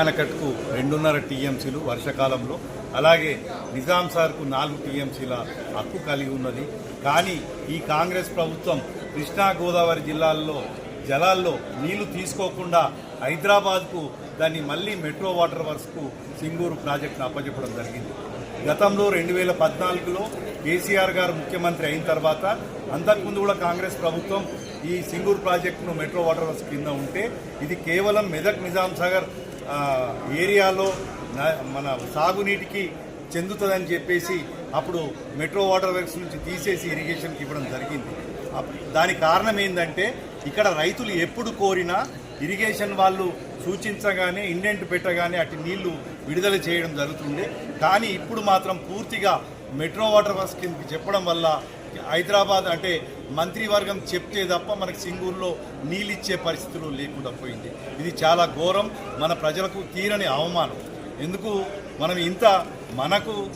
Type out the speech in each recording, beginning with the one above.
ఆనకట్టుకు రెండున్నర టీఎంసీలు వర్షకాలంలో. అలాగే నిజాం సార్కు నాలుగు టీఎంసీల హక్కు కలిగి ఉన్నది. కానీ ఈ కాంగ్రెస్ ప్రభుత్వం కృష్ణా గోదావరి జిల్లాల్లో జలాల్లో నీళ్ళు తీసుకోకుండా హైదరాబాద్కు దాన్ని మళ్ళీ మెట్రో వాటర్ వర్క్స్కు సింగూరు ప్రాజెక్టును అప్పచెప్పడం జరిగింది. గతంలో రెండు వేల పద్నాలుగులో కేసీఆర్ గారు ముఖ్యమంత్రి అయిన తర్వాత అంతకుముందు కూడా కాంగ్రెస్ ప్రభుత్వం ఈ సింగూరు ప్రాజెక్టును మెట్రో వాటర్ వర్క్స్ కింద ఉంటే ఇది కేవలం మెదక్ నిజాం సాగర్ ఏరియాలో మన సాగునీటికి చెందుతుందని చెప్పేసి అప్పుడు మెట్రో వాటర్ వర్క్స్ నుంచి తీసేసి ఇరిగేషన్కి ఇవ్వడం జరిగింది. దాని దానికి కారణం ఏంటంటే ఇక్కడ రైతులు ఎప్పుడు కోరినా ఇరిగేషన్ వాళ్ళు సూచించగానే ఇండెంట్ పెట్టగానే అటు నీళ్ళు విడుదల చేయడం జరుగుతుంది కానీ ఇప్పుడు మాత్రం పూర్తిగా మెట్రో వాటర్ వర్క్స్ కిందకి చెప్పడం వల్ల హైదరాబాద్ అంటే మంత్రివర్గం చెప్తే తప్ప మనకి సింగూరులో నీళ్ళు ఇచ్చే పరిస్థితులు లేకుండా పోయింది. ఇది చాలా ఘోరం. మన ప్రజలకు తీరని అవమానం. ఎందుకు? మనం ఇంత మనకు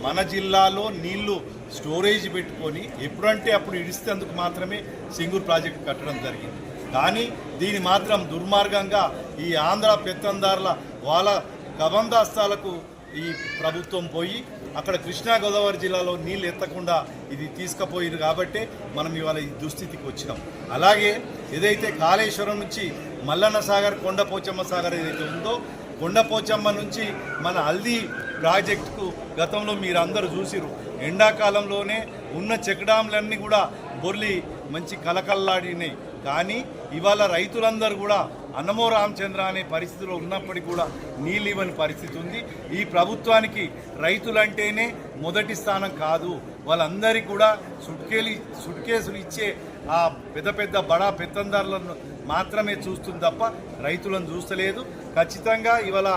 మన జిల్లాలో నీళ్ళు స్టోరేజ్ పెట్టుకొని ఎప్పుడంటే అప్పుడు ఇడిస్తేందుకు మాత్రమే సింగూరు ప్రాజెక్టు కట్టడం జరిగింది. కానీ దీని మాత్రం దుర్మార్గంగా ఈ ఆంధ్ర పెత్తందారుల వాళ్ళ కబందాస్తాలకు ఈ ప్రభుత్వం పోయి అక్కడ కృష్ణా గోదావరి జిల్లాలో నీళ్ళు ఎత్తకుండా ఇది తీసుకుపోయింది కాబట్టే మనం ఇవాళ ఈ దుస్థితికి వచ్చినాం. అలాగే ఏదైతే కాళేశ్వరం నుంచి మల్లన్న సాగర్ కొండపోచమ్మ సాగర్ ఏదైతే ఉందో కొండపోచమ్మ నుంచి మన హల్దీ ప్రాజెక్టుకు గతంలో మీరు అందరూ చూసిరు ఎండాకాలంలోనే ఉన్న చెక్ డ్యాంలన్నీ కూడా బొర్లి మంచి కలకల్లాడినాయి కానీ ఇవాళ రైతులందరూ కూడా అన్నమో రామచంద్ర అనే పరిస్థితిలో ఉన్నప్పటికీ కూడా నీళ్ళు ఇవ్వని పరిస్థితి ఉంది. ఈ ప్రభుత్వానికి రైతులంటేనే మొదటి స్థానం కాదు. వాళ్ళందరికీ కూడా సుట్కేలు సుట్కేసులు ఇచ్చే ఆ పెద్ద పెద్ద బడా పెత్తందారులను మాత్రమే చూస్తుంది తప్ప రైతులను చూస్తలేదు. ఖచ్చితంగా ఇవాళ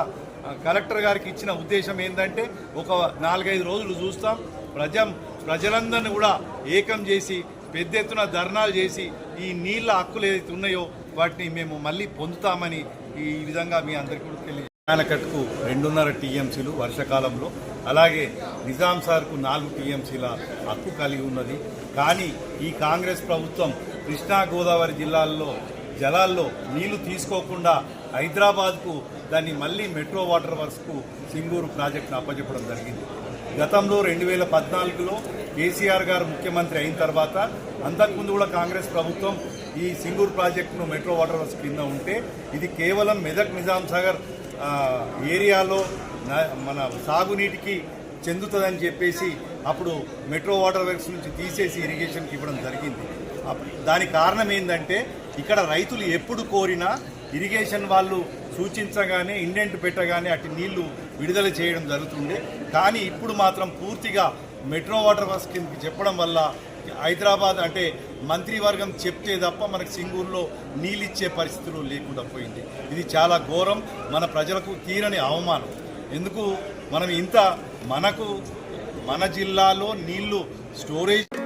కలెక్టర్ గారికి ఇచ్చిన ఉద్దేశం ఏంటంటే ఒక నాలుగైదు రోజులు చూస్తాం. ప్రజ ప్రజలందరినీ కూడా ఏకం చేసి పెద్ద ఎత్తున ధర్నాలు చేసి ఈ నీళ్ళ హక్కులు ఏదైతే ఉన్నాయో వాటిని మేము మళ్ళీ పొందుతామని ఈ విధంగా మీ అందరికీ కూడా తెలియ ఆనకట్టుకు రెండున్నర టీఎంసీలు వర్షకాలంలో. అలాగే నిజాం సార్కు నాలుగు టీఎంసీల హక్కు కలిగి ఉన్నది. కానీ ఈ కాంగ్రెస్ ప్రభుత్వం కృష్ణా గోదావరి జిల్లాల్లో జలాల్లో నీళ్ళు తీసుకోకుండా హైదరాబాద్కు దాన్ని మళ్ళీ మెట్రో వాటర్ వర్క్స్కు సింగూరు ప్రాజెక్టును అప్పచెప్పడం జరిగింది. గతంలో రెండు వేల పద్నాలుగులో కేసీఆర్ గారు ముఖ్యమంత్రి అయిన తర్వాత అంతకుముందు కూడా కాంగ్రెస్ ప్రభుత్వం ఈ సింగూరు ప్రాజెక్టును మెట్రో వాటర్ వర్క్స్ కింద ఉంటే ఇది కేవలం మెదక్ నిజాం సాగర్ ఏరియాలో మన సాగునీటికి చెందుతుందని చెప్పేసి అప్పుడు మెట్రో వాటర్ వర్క్స్ నుంచి తీసేసి ఇరిగేషన్కి ఇవ్వడం జరిగింది. దాని దానికి కారణం ఏంటంటే ఇక్కడ రైతులు ఎప్పుడు కోరినా ఇరిగేషన్ వాళ్ళు సూచించగానే ఇండెంట్ పెట్టగానే అటు నీళ్ళు విడుదల చేయడం జరుగుతుండే. కానీ ఇప్పుడు మాత్రం పూర్తిగా మెట్రో వాటర్ వర్క్స్ కిందకి చెప్పడం వల్ల హైదరాబాద్ అంటే మంత్రివర్గం చెప్తే తప్ప మనకి సింగూరులో నీళ్ళు ఇచ్చే పరిస్థితులు లేకుండా పోయింది. ఇది చాలా ఘోరం. మన ప్రజలకు తీరని అవమానం. ఎందుకు? మనం ఇంత మనకు మన జిల్లాలో నీళ్ళు స్టోరేజ్